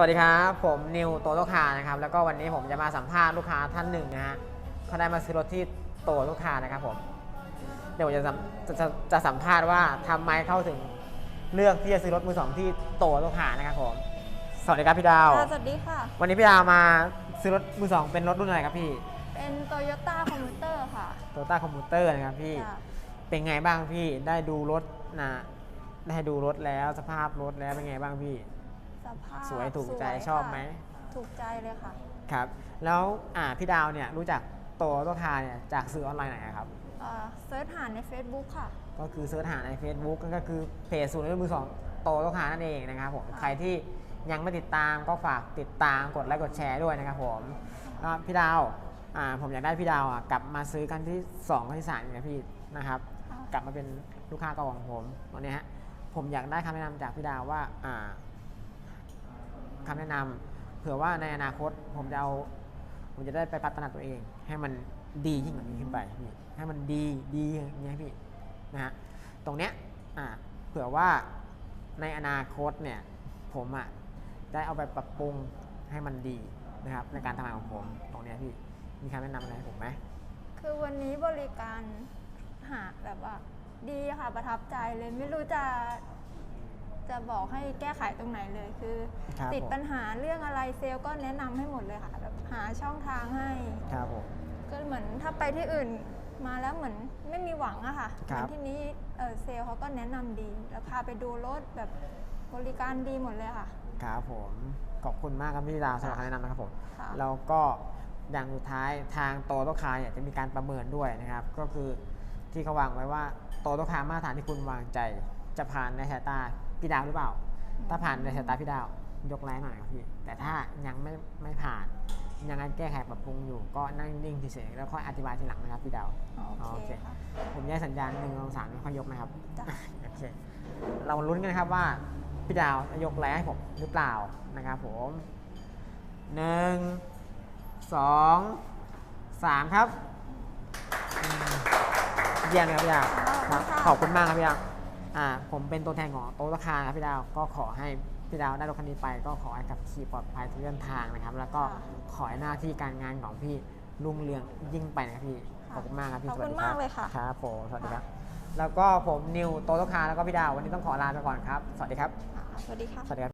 สวัสดีครับ ผมนิวโตโตคานะครับแล้วก็วันนี้ผมจะมาสัมภาษณ์ลูกค้าท่านหนึ่งนะฮะเขาได้มาซื้อรถที่โตโตคานะครับผมเดี๋ยวผมจะสัมจะจะจะสัมภาษณ์ว่าทำไมเข้าถึงเลือกที่จะซื้อรถมือสองที่โตโตคานะครับผมสวัสดีครับพี่ดาวค่ะสวัสดีค่ะ วันนี้พี่ดาวมาซื้อรถมือสองเป็นรถรุ่นอะไรครับพี่ เป็นโตโยต้าคอมพิวเตอร์ค่ะโตต้าคอมพิวเตอร์นะครับพี่ค่ะเป็นไงบ้างพี่ได้ดูรถนะได้ดูรถแล้วสภาพรถแล้วเป็นไงบ้างพี่ส ภาพสวยถูกใจสวยชอบค่ะไหม ถูกใจเลยค่ะ ครับ แล้วอ่าพี่ดาวเนี่ยรู้จักโตโตคาเนี่ยจากสื่อออนไลน์ไหนอะครับ เอ่อเซิร์ชหาใน Facebook ค่ะ ก็คือเสิร์ชหาใน Facebook ก็คือเพจศูนย์รถมือสองโตโตคานั่นเองนะครับผมค่ะ ใครที่ยังไม่ติดตามก็ฝากติดตามกดไลค์กดแชร์ด้วยนะครับผมแล้วพี่ดาวอ่าผมอยากได้พี่ดาวอะกลับมาซื้อกันที่2กันที่3นะพี่นะครับค่ะกลับมาเป็นลูกค้าเก่าของผมตอนนี้ฮะผมอยากได้คำแนะนำจากพี่ดาวว่าอ่า คำแนะนำเผื่อว่าในอนาคตผมจะเอาผมจะได้ไปพัฒนาตัวเอง ให้มันดียิ่งกว่านี้ขึ้นไปพี่ให้มันดีดีอย่างเงี้ยพี่นะฮะตรงเนี้ยอ่าเผื่อว่าในอนาคตเนี่ยผมอะได้เอาไปปรับปรุงให้มันดีนะครับในการทำงานของผมตรงเนี้ยพี่มีคำแนะนำอะไรให้ผมไหมคือวันนี้บริการหาแบบว่า ดีค่ะประทับใจเลยไม่รู้จะ จะบอกให้แก้ไขตรงไหนเลยคือ ครับติดผม ปัญหาเรื่องอะไรเซลล์ก็แนะนำให้หมดเลยค่ะแบบหาช่องทางให้ ครับผม ก็เหมือนถ้าไปที่อื่นมาแล้วเหมือนไม่มีหวังอะค่ะครับเหมือนที่นี้เอ่อเซลล์เขาก็แนะนำดี แล้วพาไปดูรถแบบบริการดีหมดเลยค่ะ ครับผมขอบคุณมากครับพี่ดาวสำหรับคำแนะนำนะครับผมค่ะ แล้วก็อย่างสุดท้ายทางโตโตคาเนี่ยจะมีการประเมินด้วยนะครับ ก็คือที่เขาวางไว้ว่าโตโตคามาตรฐานที่คุณวางใจจะผ่านในสายตา พี่ดาวหรือเปล่า ถ้าผ่านในสายตาพี่ดาว ยกไลค์หน่อยครับพี่ แต่ถ้ายังไม่ไม่ผ่าน ยังไงแก้ไขปรับปรุงอยู่ ก็นั่งนิ่งเฉยๆแล้วค่อยอธิบายทีหลังนะครับพี่ดาวโอเคค่ะผมแยกสัญญาณหนึ่งสองสามแล้วค่อยยกนะครับจ้ะโอเคเราลุ้นกันนะครับว่าพี่ดาวจะยกแรงให้ผมหรือเปล่านะครับผมหนึ่งสองสามครับอืมเยี่ยมเลยครับพี่ดาวครับขอบคุณมากครับพี่ดาว อ่าผมเป็นตัวแทนของโต๊ะราคาครับพี่ดาวก็ขอให้พี่ดาวได้รถคันนี้ไป ก็ขอให้ขับขี่ปลอดภัยทุกเส้นทางนะครับ แล้วก็ขอให้หน้าที่การงานของพี่รุ่งเรืองยิ่งไปนะครับพี่ขอบคุณมากครับพี่ขอบสวัสคุณดีครัมาบกเลยค่ะ ครับผมสวัสดีครับ แล้วก็ผมนิวโตโตคาแล้วก็พี่ดาววันนี้ต้องขอลาไปก่อนครับ สวัสดีครับค่ะสวัสดีค่ะสวัสดีครับ